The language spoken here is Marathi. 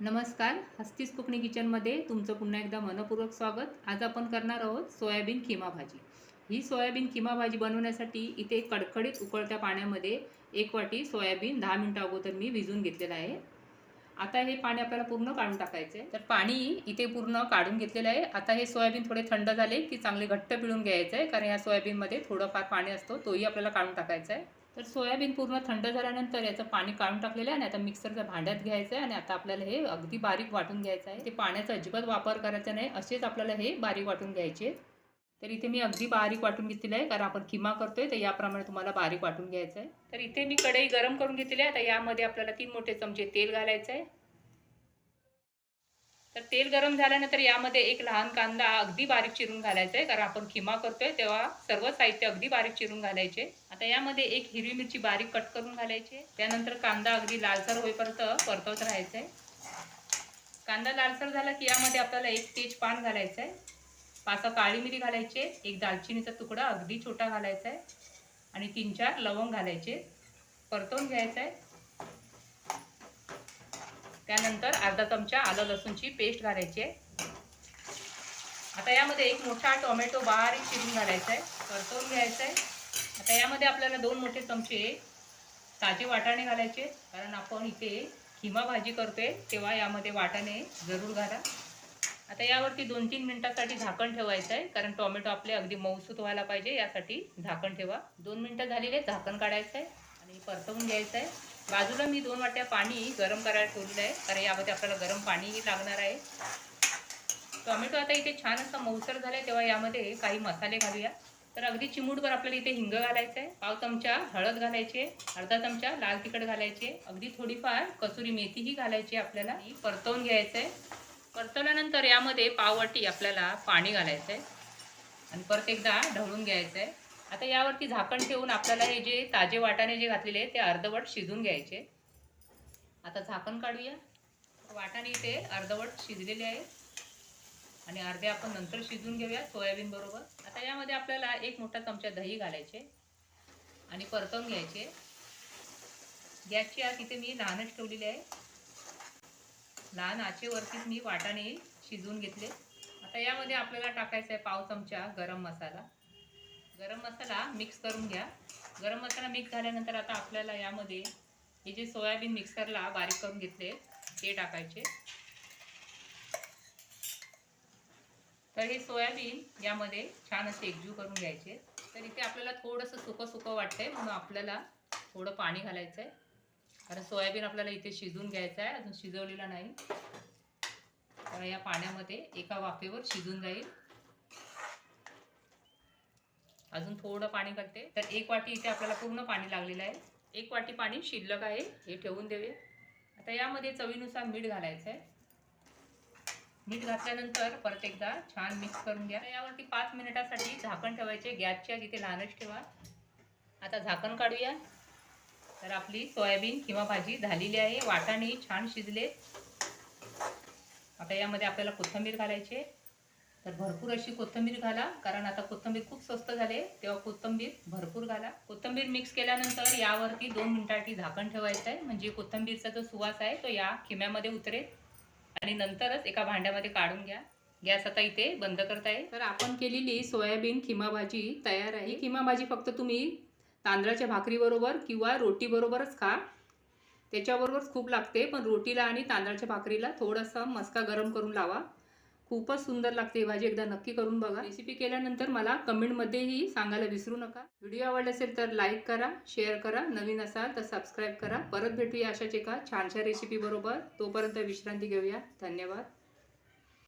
नमस्कार हस्तीस कोकणी किचनमध्ये तुमचं पुन्हा एकदा मनपूर्वक स्वागत. आज आपण करणार आहोत सोयाबीन किमा भाजी. ही सोयाबीन किमा भाजी बनवण्यासाठी इथे कडकडीत उकळत्या पाण्यामध्ये एक वाटी सोयाबीन दहा मिनटं अगोदर मी भिजून घेतलेलं आहे. आता हे पाणी आपल्याला पूर्ण काढून टाकायचं. आहे तर पाणी इथे पूर्ण काढून घेतलेलं आहे. आता हे सोयाबीन थोडे थंड झाले की चांगले घट्ट पिळून घ्यायचं आहे. कारण या सोयाबीनमध्ये थोडंफार पाणी असतो तोही आपल्याला काढून टाकायचा आहे. तर सोयाबीन पूर्ण थंड झाल्यानंतर याचं पाणी काढून टाकलेलं आहे आणि आता मिक्सरच्या भांड्यात घ्यायचं आहे आणि आता आपल्याला हे अगदी बारीक वाटून घ्यायचं आहे. ते पाण्याचा अजिबात वापर करायचा नाही. असेच आपल्याला हे बारीक वाटून घ्यायचे तर इथे मी अगदी बारीक वाटून घेतलेलं आहे कारण आपण किमा करतोय तर याप्रमाणे तुम्हाला बारीक वाटून घ्यायचं आहे. तर इथे मी कढई गरम करून घेतलेली आहे. आता यामध्ये आपल्याला तीन मोठे चमचे तेल घालायचं आहे. तर तेल गरम झाल्यानंतर यामध्ये एक लहान कांदा अगदी बारीक चिरून घालायचा आहे कारण आपण खिमा करतोय तेव्हा सर्व साहित्य अगदी बारीक चिरून घालायचे. आता यामध्ये एक हिरवी मिरची बारीक कट करून घालायची त्यानंतर कांदा अगदी लालसर होईपर्यंत परतवत राहायचा आहे. कांदा लालसर झाला की यामध्ये आपल्याला एक तेज पान घालायचं आहे. पाच काळी मिरी घालायची एक दालचिनीचा तुकडा अगदी छोटा घालायचा आहे आणि तीन चार लवंग घालायचे परतवून घ्यायचं आहे. त्यानंतर अर्धा चमचा आलं लसूणची पेस्ट घालायची आहे. आता यामध्ये एक मोठा टोमॅटो बारीक चिरून घालायचा आहे परतवून घ्यायचा आहे. आता यामध्ये आपल्याला दोन मोठे चमचे ताजे वाटाणे घालायचे कारण आपण इथे किमा भाजी करतोय तेव्हा यामध्ये वाटाणे जरूर घाला. आता यावरती दोन तीन मिनटासाठी झाकण ठेवायचं आहे कारण टोमॅटो आपले अगदी मऊसूत व्हायला पाहिजे यासाठी झाकण ठेवा. दोन मिनटं झालेले झाकण काढायचं आहे आणि परतवून घ्यायचं आहे. बाजूला मी दोन वाट्या पाणी गरम करायला ठेवलेलं आहे कारण यामध्ये आपल्याला गरम पाणीही लागणार आहे. टोमॅटो आता इथे छान असं मऊसर झालं आहे तेव्हा यामध्ये काही मसाले घालूया. तर अगदी चिमूटभर आपल्याला इथे हिंग घालायचं आहे पाव चमचा हळद घालायचे अर्धा चमचा लाल तिखट घालायचे अगदी थोडीफार कसुरी मेथीही घालायची आपल्याला. ही परतवून घ्यायचं आहे. परतवल्यानंतर यामध्ये पाववाटी आपल्याला पाणी घालायचं आहे आणि परत एकदा ढवळून घ्यायचं आहे आता यावरती झाकण ठेवून आपल्याला हे जे ताजे वाटाणे जे घातलेले आहे ते अर्धवट शिजून घ्यायचे. आता झाकण काढूया. वाटाणे इथे अर्धवट शिजलेले आहे आणि अर्धे आपण नंतर शिजून घेऊया सोयाबीन बरोबर. आता यामध्ये आपल्याला एक मोठा चमचा दही घालायचे आणि परतवून घ्यायचे. गॅसची आग इथे मी लहानच ठेवलेली आहे. लहान आचेवरतीच मी वाटाणे शिजवून घेतले. आता यामध्ये आपल्याला टाकायचा आहे पाव चमचा गरम मसाला. गरम मसाला मिक्स करून घ्या. गरम मसाला मिक्स झाल्यानंतर आता आपल्याला यामध्ये हे जे सोयाबीन मिक्सरला बारीक करून घेतले ते टाकायचे. तर हे सोयाबीन यामध्ये छान असे एकजीव करून घ्यायचे. तर इथे आपल्याला थोडंसं सुकं सुकं वाटतंय म्हणून आपल्याला थोडं पाणी घालायचं आहे कारण सोयाबीन आपल्याला इथे शिजून घ्यायचं आहे अजून शिजवलेलं नाही. तर या पाण्यामध्ये एका वाफेवर शिजून जाईल. अजून थोडं पाणी करते तर एक वाटी इथे आपल्याला पूर्ण पाणी लागलेलं आहे. एक वाटी पाणी शिल्लक आहे हे ठेवून देऊया. आता यामध्ये चवीनुसार मीठ घालायचं आहे. मीठ घातल्यानंतर परत एकदा छान मिक्स करून घ्या. यावरती पाच मिनिटासाठी झाकण ठेवायचे. गॅसच्या तिथे लहानच ठेवा. आता झाकण काढूया. तर आपली सोयाबीन किंवा भाजी झालेली आहे. वाटाणे छान शिजले. आता यामध्ये आपल्याला कोथिंबीर घालायचे तर भरपूर अशी कोथिंबीर घाला कारण आता कोथिंबीर खूप स्वस्त झाले. तेव्हा कोथिंबीर भरपूर घाला. कोथिंबीर मिक्स केल्यानंतर यावरती दोन मिनिटासाठी झाकण ठेवायचं आहे. म्हणजे कोथिंबीरचा जो सुवास आहे तो या खिम्यामध्ये उतरेल. आणि नंतरच एका भांड्यामध्ये काढून घ्या. गॅस आता इथे बंद करताय. तर आपण केलेली सोयाबीन खिमा भाजी तयार आहे. ही खिमा भाजी फक्त तुम्ही तांदळाच्या भाकरीबरोबर किंवा रोटीबरोबरच खा. त्याच्याबरोबरच खूप लागते पण रोटीला आणि तांदळाच्या भाकरीला थोडासा मस्का गरम करून लावा. खूपच सुंदर लागते ही भाजी एकदा नक्की करून बघा. रेसिपी केल्यानंतर मला कमेंटमध्येही सांगायला विसरू नका. व्हिडिओ आवडला असेल तर लाईक करा शेअर करा नवीन असाल तर सबस्क्राईब करा. परत भेटूया अशाच एका छानशा रेसिपीबरोबर तोपर्यंत विश्रांती घेऊया. धन्यवाद.